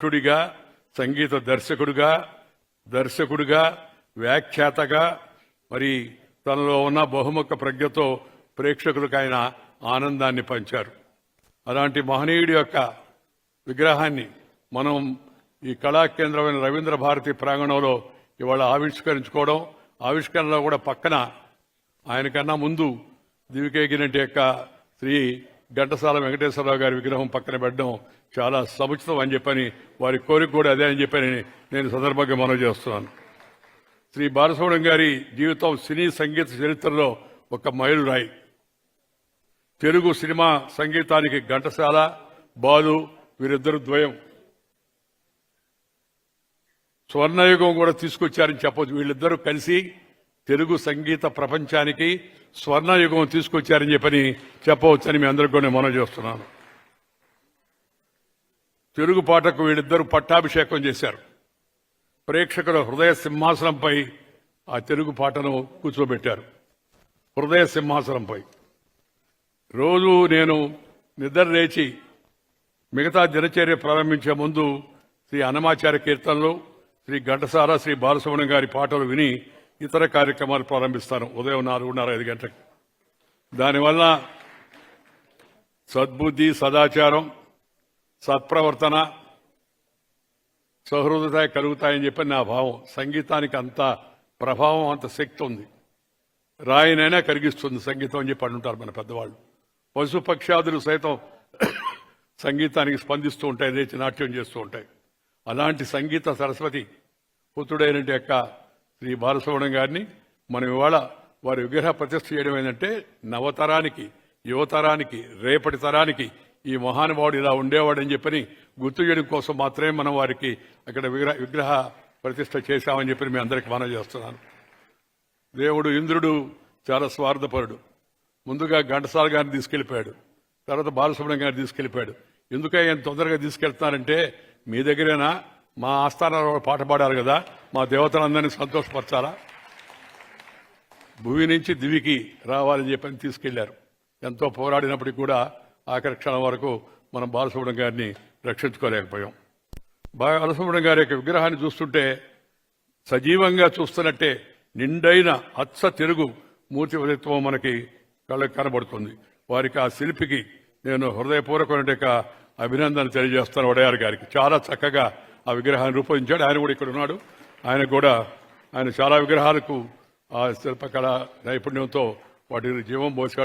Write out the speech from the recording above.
నటుడిగా సంగీత దర్శకుడిగా దర్శకుడిగా వ్యాఖ్యాతగా మరి తనలో ఉన్న బహుముఖ ప్రజ్ఞతో ప్రేక్షకులకు ఆయన ఆనందాన్ని పంచారు. అలాంటి మహనీయుడి యొక్క విగ్రహాన్ని మనం ఈ కళాకేంద్రమైన రవీంద్ర భారతి ప్రాంగణంలో ఇవాళ ఆవిష్కరించుకోవడం ఆవిష్కరణలో కూడా పక్కన ఆయనకన్నా ముందు దివికేగినటి యొక్క శ్రీ ఘంటసాల వెంకటేశ్వరరావు గారి విగ్రహం పక్కన పెట్టడం చాలా సముచితం అని చెప్పని వారి కోరిక కూడా అదే అని చెప్పని నేను సందర్భంగా మనవి చేస్తున్నాను. శ్రీ బాలసుబ్రహ్మణ్యం గారి జీవితం సినీ సంగీత చరిత్రలో ఒక మైలురాయి. తెలుగు సినిమా సంగీతానికి ఘంటసాల బాలు వీరిద్దరు ద్వయం. స్వర్ణయుగం కూడా తీసుకొచ్చారని చెప్పొచ్చు. వీళ్ళిద్దరూ కలిసి తెలుగు సంగీత ప్రపంచానికి స్వర్ణయుగం తీసుకొచ్చారని చెప్పని చెప్పవచ్చని మీ అందరికీ కూడా మనం చేస్తున్నాను. తెలుగు పాటకు వీళ్ళిద్దరూ పట్టాభిషేకం చేశారు. ప్రేక్షకుల హృదయ సింహాసనంపై ఆ తెలుగు పాటను కూర్చోబెట్టారు. హృదయ సింహాసనంపై. రోజు నేను నిద్ర లేచి మిగతా దినచర్య ప్రారంభించే ముందు శ్రీ అన్నమాచార్య కీర్తనలు శ్రీ ఘంటసార శ్రీ బాలసుబ్రహ్మణ్యం గారి పాటలు విని ఇతర కార్యక్రమాలు ప్రారంభిస్తాను. ఉదయం నాలుగున్నర ఐదు గంటలకు. దానివల్ల సద్బుద్ధి సదాచారం సత్ప్రవర్తన సహృదయ కలుగుతాయని చెప్పి నా భావం. సంగీతానికి అంత ప్రభావం అంత శక్తి ఉంది. రాయినైనా కరిగిస్తుంది సంగీతం అని చెప్పి అంటుంటారు మన పెద్దవాళ్ళు. పశు పక్షాదులు సైతం సంగీతానికి స్పందిస్తూ ఉంటాయి లేచి నాట్యం చేస్తూ ఉంటాయి. అలాంటి సంగీత సరస్వతి పుత్రుడైన యొక్క శ్రీ బాలసుబ్రహ్మణ్యం గారిని మనం ఇవాళ వారి విగ్రహ ప్రతిష్ఠ చేయడం ఏంటంటే నవతరానికి యువతరానికి రేపటి తరానికి ఈ మహానుభావుడు ఇలా ఉండేవాడని చెప్పని గుర్తు చేయడం కోసం మాత్రమే మనం వారికి అక్కడ విగ్రహ విగ్రహ ప్రతిష్ట చేశామని చెప్పి మీ అందరికి మనం చేస్తున్నాను. దేవుడు ఇంద్రుడు చాలా స్వార్థపరుడు. ముందుగా ఘంటసాల గారిని తీసుకెళ్ళిపోయాడు తర్వాత బాలసుబ్రహ్మణ్యం గారిని తీసుకెళ్ళిపోయాడు ఎందుకే ఆయన తొందరగా తీసుకెళ్తున్నారంటే మీ దగ్గరేనా? మా ఆస్థానంలో పాట పాడారు కదా. మా దేవతలందరినీ సంతోషపరచాలా? భూమి నుంచి దివికి రావాలని చెప్పని తీసుకెళ్ళారు. ఎంతో పోరాడినప్పటికీ కూడా ఆఖరి క్షణం వరకు మనం బాలసుబ్రహ్మణ్యం గారిని రక్షించుకోలేకపోయాం. బాలసుబ్రహ్మణ్యం గారి యొక్క విగ్రహాన్ని చూస్తుంటే సజీవంగా చూస్తున్నట్టే నిండైన అచ్చ తెలుగు మూర్తి వ్యక్తిత్వం మనకి కళ్ళకి కనబడుతుంది. వారికి ఆ శిల్పికి నేను హృదయపూర్వకమైన అభినందన తెలియజేస్తాను వడయారు గారికి. చాలా చక్కగా ఆ విగ్రహాన్ని రూపొందించాడు. ఆయన కూడా ఇక్కడ ఉన్నాడు ఆయన కూడా ఆయన చాలా విగ్రహాలకు ఆ శిల్పకళ నైపుణ్యంతో వాటిని జీవం పోసాడు